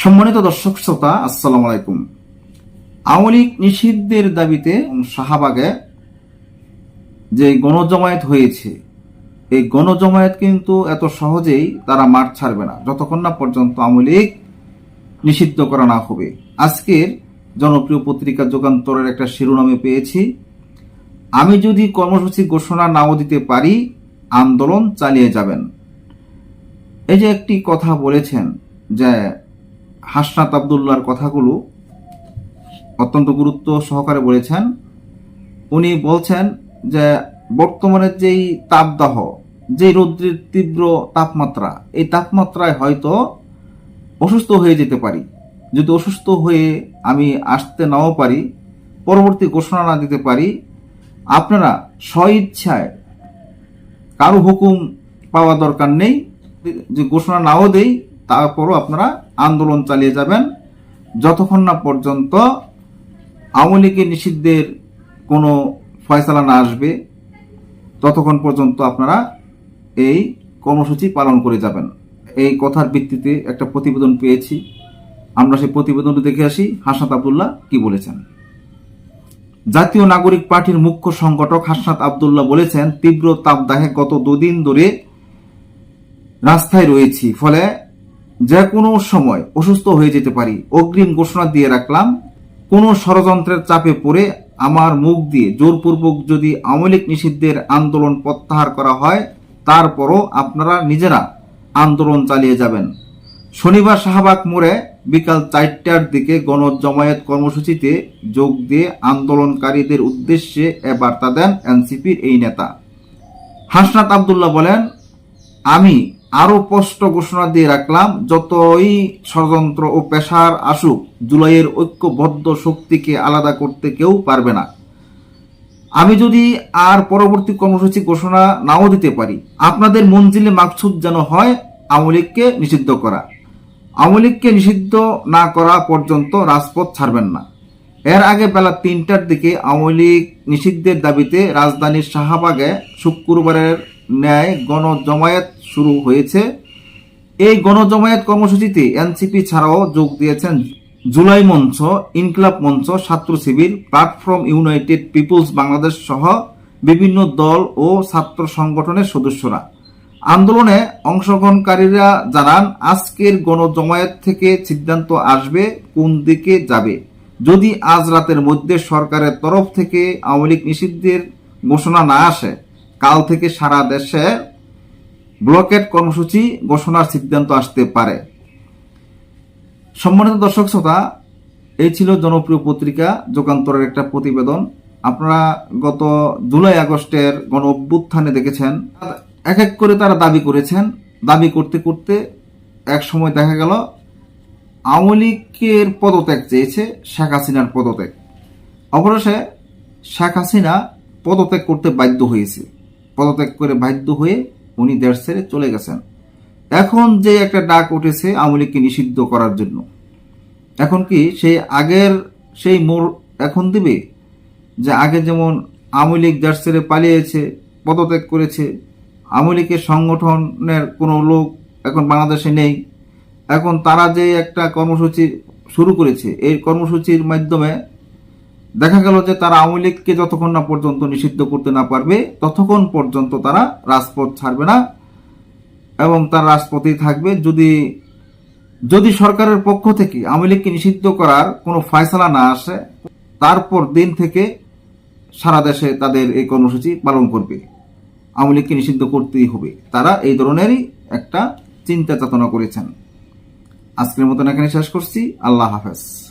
সম্মানিত দর্শক শ্রোতা, আসসালাম আলাইকুম। আওয়ামী লীগ নিষিদ্ধের দাবিতে শাহবাগে যে গণজমায়েত হয়েছে, এই গণজমায়েত কিন্তু এত সহজেই তারা মাঠ ছাড়বে না, যতক্ষণ না পর্যন্ত আওয়ামী লীগ নিষিদ্ধ করা না হবে। আজকের জনপ্রিয় পত্রিকা যুগান্তরের একটা শিরোনামে পেয়েছি, আমি যদি কর্মসূচি ঘোষণা নাও দিতে পারি, আন্দোলন চালিয়ে যাবেন। এই যে একটি কথা বলেছেন যে হাসনাত আবদুল্লার কথাগুলো অত্যন্ত গুরুত্ব সহকারে বলেছেন। উনি বলছেন যে, বর্তমানে যেই তাপদাহ যে রৌদ্রের তীব্র তাপমাত্রা, এই তাপমাত্রায় হয়তো অসুস্থ হয়ে যেতে পারি। যদি অসুস্থ হয়ে আমি আসতে নাও পারি, পরবর্তী ঘোষণা না দিতে পারি, আপনারা স্বইচ্ছায় কারও হুকুম পাওয়া দরকার নেই। যে ঘোষণা নাও দেই তারপরও আপনারা আন্দোলন চালিয়ে যাবেন। যতক্ষণ না পর্যন্ত আওয়ামী লীগের নিষিদ্ধের কোনো ফয়সালা না আসবে, ততক্ষণ পর্যন্ত আপনারা এই কর্মসূচি পালন করে যাবেন। এই কথার ভিত্তিতে একটা প্রতিবেদন পেয়েছি। আমরা সেই প্রতিবেদনটি দেখে আসি। হাসনাত আবদুল্লাহ কি বলেছেন? জাতীয় নাগরিক পার্টির মুখ্য সংগঠক হাসনাত আবদুল্লাহ বলেছেন, তীব্র তাপদাহে গত দুদিন ধরে রাস্তায় রয়েছি। ফলে যে কোনো সময় অসুস্থ হয়ে যেতে পারি। অগ্রিম ঘোষণা দিয়ে রাখলাম। কোনো ষড়যন্ত্রের চাপে পড়ে আমার মুখ দিয়ে জোরপূর্বক যদি আওয়ামী নিষিদ্ধের আন্দোলন প্রত্যাহার করা হয়, তারপরও আপনারা নিজেরা আন্দোলন চালিয়ে যাবেন। শনিবার শাহবাগ মোড়ে বিকাল চারটার দিকে গণজমায়েত কর্মসূচিতে যোগ দিয়ে আন্দোলনকারীদের উদ্দেশ্যে এ বার্তা দেন এনসিপির এই নেতা। হাসনাত আবদুল্লাহ বলেন, আমি আরও স্পষ্ট ঘোষণা দিয়ে রাখলাম, যতই ষড়যন্ত্র ও পেশার আসুক, জুলাইয়ের ঐক্যবদ্ধ শক্তিকে আলাদা করতে কেউ পারবে না। আমি যদি আর পরবর্তী কর্মসূচি ঘোষণা নাও দিতে পারি, আপনাদের মঞ্জিলে মাকসুদ যেন হয়, আওয়ামী লীগকে নিষিদ্ধ করা। আওয়ামী লীগকে নিষিদ্ধ না করা পর্যন্ত রাজপথ ছাড়বেন না। এর আগে বেলা তিনটার দিকে আওয়ামী লীগ নিষিদ্ধের দাবিতে রাজধানীর শাহবাগে শুক্রবারের ন্যায় গণজমায়েত শুরু হয়েছে। এই গণজমায়েত কর্মসূচিতে এনসিপি ছাড়াও যোগ দিয়েছেন জুলাই মঞ্চ, ইনকলাব মঞ্চ, ছাত্র শিবির, প্ল্যাটফর্ম ইউনাইটেড পিপলস বাংলাদেশ সহ বিভিন্ন দল ও ছাত্র সংগঠনের সদস্যরা। আন্দোলনে অংশগ্রহণকারীরা জানান, আজকের গণজমায়েত থেকে সিদ্ধান্ত আসবে কোন দিকে যাবে। যদি আজ রাতের মধ্যে সরকারের তরফ থেকে আওয়ামী লীগ নিষিদ্ধের ঘোষণা না আসে কাল থেকে সারা দেশে ব্লকেট কর্মসূচি ঘোষণার সিদ্ধান্ত আসতে পারে। সম্মানিত দর্শক শ্রোতা, এই ছিল জনপ্রিয় পত্রিকা, যোগান্তরের একটা প্রতিবেদন। আপনারা গত জুলাই আগস্টের গণ অভ্যুত্থানে দেখেছেন, এক এক করে তারা দাবি করেছেন। দাবি করতে করতে এক সময় দেখা গেল, আওয়ামী লীগের পদত্যাগ চেয়েছে শেখ হাসিনার পদত্যাগ। অবশেষে শেখ হাসিনা পদত্যাগ করতে বাধ্য হয়েছে। পদত্যাগ করে বাধ্য হয়ে উনি দেশ ছেড়ে চলে গেছেন। এখন যে একটা ডাক উঠেছে আওয়ামী লীগকে নিষিদ্ধ করার জন্য। এখন কি সেই আগের সেই মোড় এখন দিবে? যে আগে যেমন আওয়ামী লীগ দেশ ছেড়ে পালিয়েছে, পদত্যাগ করেছে, আওয়ামী লীগের সংগঠনের কোনো লোক এখন বাংলাদেশে নেই। এখন তারা যে একটা কর্মসূচি শুরু করেছে, এই কর্মসূচির মাধ্যমে দেখা গেল যে তারা আওয়ামী লীগকে যতক্ষণ না পর্যন্ত নিষিদ্ধ করতে না পারবে, ততক্ষণ পর্যন্ত তারা রাজপথ ছাড়বে না এবং তার রাজপথেই থাকবে। যদি যদি সরকারের পক্ষ থেকে আওয়ামী লীগকে নিষিদ্ধ করার কোনো ফয়সলা না আসে, তারপর দিন থেকে সারা দেশে তাদের এই কর্মসূচি পালন করবে। আওয়ামী লীগকে নিষিদ্ধ করতেই হবে। তারা এই ধরনেরই একটা চিন্তা চেতনা করেছেন। আজকের মতন এখানে শেষ করছি। আল্লাহ হাফেজ।